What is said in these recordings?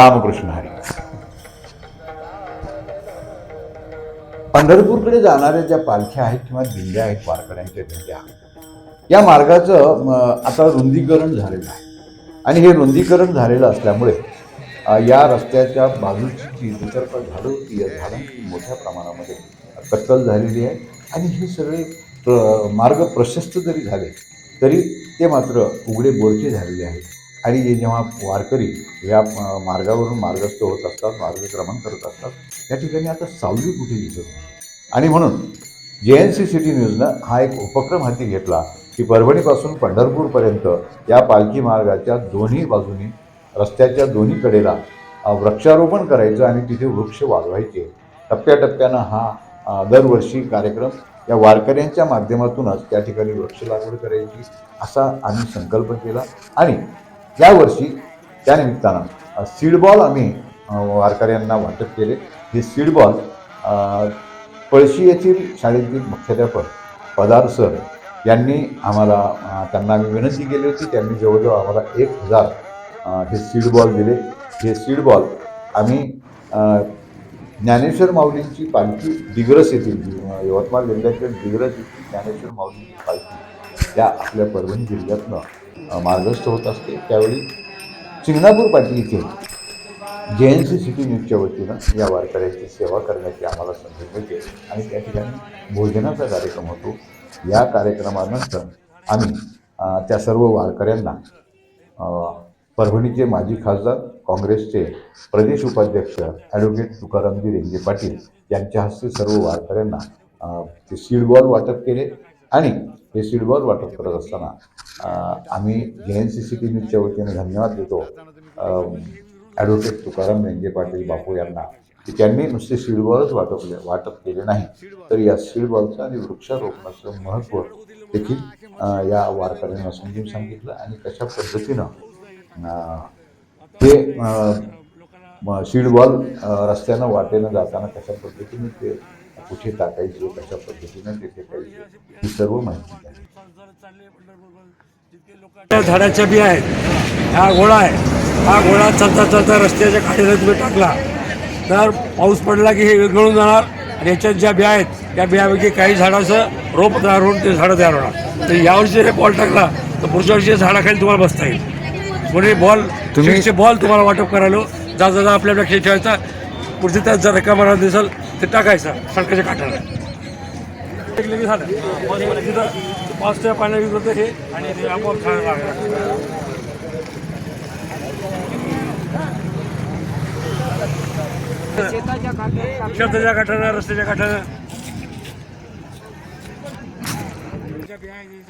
रामकृष्ण हरी. पंढरपूरकडे जाणाऱ्या ज्या पालख्या आहेत किंवा दिंड्या आहेत वारकऱ्यांच्या दिंड्या या मार्गाचं आता रुंदीकरण झालेलं आहे. आणि हे रुंदीकरण झालेलं असल्यामुळे या रस्त्याच्या बाजूची जी दुतर्फा झाडं होती या झाडांची मोठ्या प्रमाणामध्ये कत्तल झालेली आहे. आणि हे सगळे प्र- मार्ग प्रशस्त जरी झाले तरी ते मात्र उघडे बोडके झालेले आहेत. आणि जे जेव्हा वारकरी या मार्गावरून मार्गस्थ होत असतात मार्गक्रमण करत असतात त्या ठिकाणी आता सावली कुठे दिसत नाही. आणि म्हणून जे एन सी सिटी न्यूजनं हा एक उपक्रम हाती घेतला की परभणीपासून पंढरपूरपर्यंत या पालखी मार्गाच्या दोन्ही बाजूनी रस्त्याच्या दोन्ही कडेला वृक्षारोपण करायचं आणि तिथे वृक्ष वाढवायचे. टप्प्याटप्प्यानं हा दरवर्षी कार्यक्रम या वारकऱ्यांच्या माध्यमातूनच त्या ठिकाणी वृक्ष लागवड करायची असा आम्ही संकल्प केला. आणि त्यावर्षी त्यानिमित्तानं सीडबॉल आम्ही वारकऱ्यांना वाटप केले. हे सीडबॉल पळशी येथील शाळेतील मुख्याध्यापक पदार सर यांनी आम्हाला त्यांना आम्ही विनंती केली होती त्यांनी जवळजवळ आम्हाला एक हजार हे सीडबॉल दिले. हे सीडबॉल आम्ही ज्ञानेश्वर माऊलींची पालखी दिग्रस येथील यवतमाळ जिल्ह्यातील दिग्रस येथील ज्ञानेश्वर माऊलींची पालखी त्या आपल्या परभणी जिल्ह्यातनं मार्गस्थ होत असते. त्यावेळी चिंगणापूर पाटील इथे जे एन सी सिटी न्यूजच्या वतीनं या वारकऱ्यांची सेवा करण्याची आम्हाला संधी मिळते. आणि त्या ठिकाणी भोजनाचा कार्यक्रम होतो. या कार्यक्रमानंतर आम्ही त्या सर्व वारकऱ्यांना परभणीचे माजी खासदार काँग्रेसचे प्रदेश उपाध्यक्ष ॲडव्होकेट तुकारामजी रेंजे पाटील यांच्या हस्ते सर्व वारकऱ्यांना ते सीड बॉल वाटप केले. आणि हे सीडवर वाटप करत असताना आम्ही जे एन सी सिटी न्यूजच्या वतीने धन्यवाद देतो. ॲडव्होकेट तुकाराम रेंगे पाटील बापू यांना की त्यांनी नुसते सीडबॉलच वाटपले वाटप केले नाही. तर या सीडबॉलचं आणि वृक्षारोपणाचं महत्त्व देखील या वारकऱ्यांना समजून सांगितलं आणि कशा पद्धतीनं ते सीडबॉल रस्त्यानं वाटेनं जाताना कशा पद्धतीने ते कुठे टाकायचे कशा पद्धतीनं ते फेकायचे ही सर्व माहिती त्या झाडाच्या बिया आहेत. हा गोळा आहे. हा गोळा चालता चालता रस्त्याच्या काठीला तुम्ही टाकला. तर पाऊस पडला की हे विरघळून जाणार आणि याच्यात ज्या बिया आहेत त्या बियापैकी काही झाडाचं रोप तयार होऊन ते झाडं तयार होणार. तर यावर्षी हे बॉल टाकला तर पुढच्या वर्षी झाडाखाली तुम्हाला बसता येईल. कोणी बॉल तुम्ही बॉल तुम्हाला वाटप करायला जा जा जा आपल्या खेळ ठेवायचा पुढच्या त्यात जर एका मनात दिसल ते टाकायचं सडकाच्या काठाला. झालं. तिथं पावसाच्या पाण्यात विकलं तर हे आणि ते आपोआप झाडं लागणार शेताच्या काठानं रस्त्याच्या काठानं.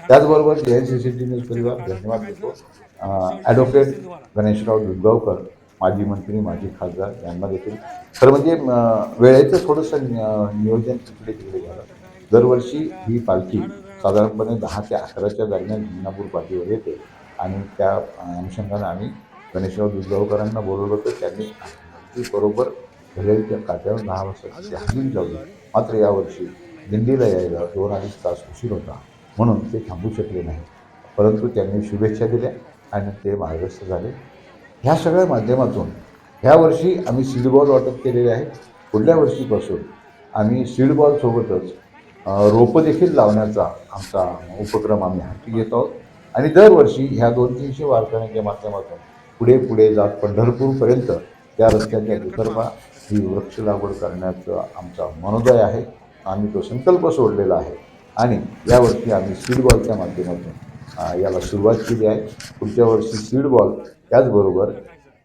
त्याचबरोबर जे N C C T news परिवार धन्यवाद देतो ॲडव्होकेट गणेशराव दुधगावकर माजी मंत्री माजी खासदार यांना देखील. खरं म्हणजे वेळेचं थोडंसं नियोजन तिकडे तिकडे झालं. दरवर्षी ही पालखी साधारणपणे दहा ते अकराच्या दरम्यान जिंनापूर पाठीवर येते आणि त्या अनुषंगानं आम्ही गणेशराव दुधगावकरांना बोलवलं होतं. त्यांनी बरोबर घड्याळीच्या काट्यावर दहा वाजता हजून जाऊ मात्र यावर्षी दिंडीला यायला दोन अडीच तास उशीर होता. म्हणून ते थांबू शकले नाही परंतु त्यांनी शुभेच्छा दिल्या आणि ते मार्गस्थ झाले. ह्या सगळ्या माध्यमातून ह्या वर्षी आम्ही सीडबॉल वाटप केलेले आहे. पुढल्या वर्षीपासून आम्ही सीडबॉलसोबतच रोपं देखील लावण्याचा आमचा उपक्रम आम्ही हाती घेत आहोत. आणि दरवर्षी ह्या दोन तीनशे वारकऱ्यांच्या माध्यमातून पुढे पुढे जात पंढरपूरपर्यंत त्या रस्त्याच्या दुतर्फा ही वृक्ष लागवड करण्याचा आमचा मनोदय आहे. आम्ही तो संकल्प सोडलेला आहे. आणि यावर्षी आम्ही सीडबॉलच्या माध्यमातून याला सुरुवात केली आहे. पुढच्या वर्षी सीडबॉल त्याचबरोबर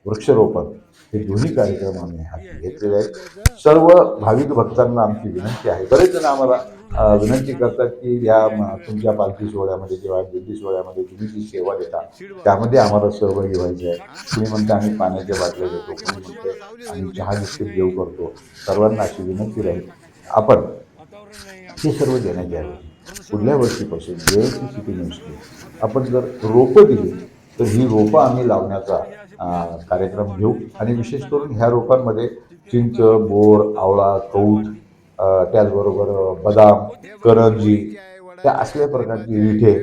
वृक्षारोपण हे दोन्ही कार्यक्रम आम्ही हाती घेतलेले आहेत. सर्व भाविक भक्तांना आमची विनंती आहे. बरेच जण आम्हाला विनंती करतात की या तुमच्या पालखी सोहळ्यामध्ये किंवा दिल्ली सोहळ्यामध्ये तुम्ही जी सेवा देता त्यामध्ये आम्हाला सहभागी व्हायचं आहे. तुम्ही म्हणते आम्ही पाण्याच्या बाटल्या देतो कुणी म्हणते आम्ही चहा बिस्किट देऊ करतो. सर्वांना अशी विनंती राहील. आपण हे सर्व देण्यात यावे. पुढल्या वर्षीपासून जे एस नसते. सिटी न्यूजने आपण जर रोपं दिली तर ही रोपं आम्ही लावण्याचा कार्यक्रम घेऊ. आणि विशेष करून ह्या रोपांमध्ये चिंच बोर आवळा कौठ त्याचबरोबर बदाम करंजी त्या असल्या प्रकारची विठे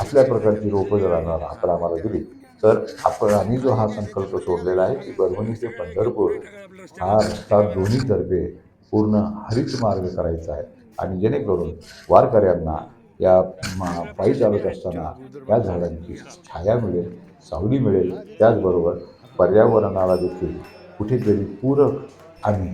असल्या प्रकारची रोपं जर आम्हाला आपण आम्हाला दिली तर आपण आम्ही जो हा संकल्प सोडलेला आहे की परभणी ते पंढरपूर हा रस्ता दोन्हीतर्फे पूर्ण हरित मार्ग करायचा आहे. आणि जेणेकरून वारकऱ्यांना या मा- पायी चालत असताना या झाडांची छाया मिळेल सावली मिळेल. त्याचबरोबर पर्यावरणाला देखील कुठेतरी पूरक आम्ही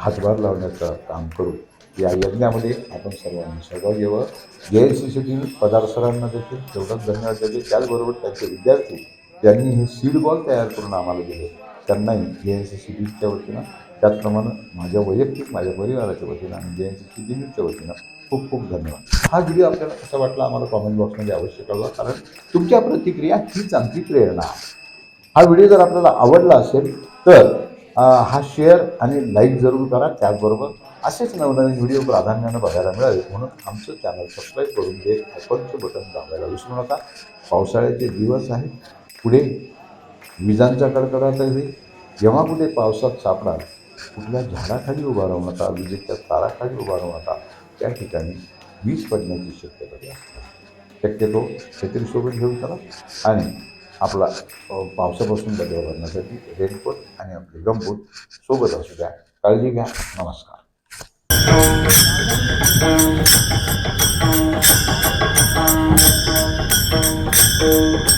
हातभार लावण्याचं काम करू. या यज्ञामध्ये आपण सर्वांनी सहभागी घ्यावं जे एस सी सीतील पदार्थरांना देखील तेवढंच धन्यवाद देते. त्याचबरोबर त्यांचे विद्यार्थी ज्यांनी हे सीड बॉल तयार करून आम्हाला दिले त्यांनाही जे एन सी सी बीच्या वतीनं त्याचप्रमाणे माझ्या वैयक्तिक माझ्या परिवाराच्या वतीनं आणि जे एन सी सी बीच्या वतीनं खूप खूप धन्यवाद. हा व्हिडिओ आपल्याला कसा वाटला आम्हाला कॉमेंट बॉक्समध्ये अवश्य कळवा कारण तुमच्या प्रतिक्रिया हीच आमची प्रेरणा आहे. हा व्हिडिओ जर आपल्याला आवडला असेल तर हा शेअर आणि लाईक जरूर करा. त्याचबरोबर असेच नवनवीन व्हिडिओ प्राधान्यानं बघायला मिळावे म्हणून आमचं चॅनल सबस्क्राईब करून बेल आयकॉनचं बटन दाबायला विसरू नका. पावसाळ्याचे दिवस आहेत. पुढे विजांचा कडकडाट होईल जेव्हा कुठे पावसात सापडाल कुठल्या झाडाखाली उभा राहू नका विजेच्या ताराखाली उभा राहू नका. त्या ठिकाणी वीज पडण्याची शक्यता जास्त आहे. सोबत घेऊन चला आणि आपला पावसापासून बचाव करण्यासाठी रेनकोट आणि आपले गमबूट सोबत असू द्या. काळजी घ्या. नमस्कार. Thank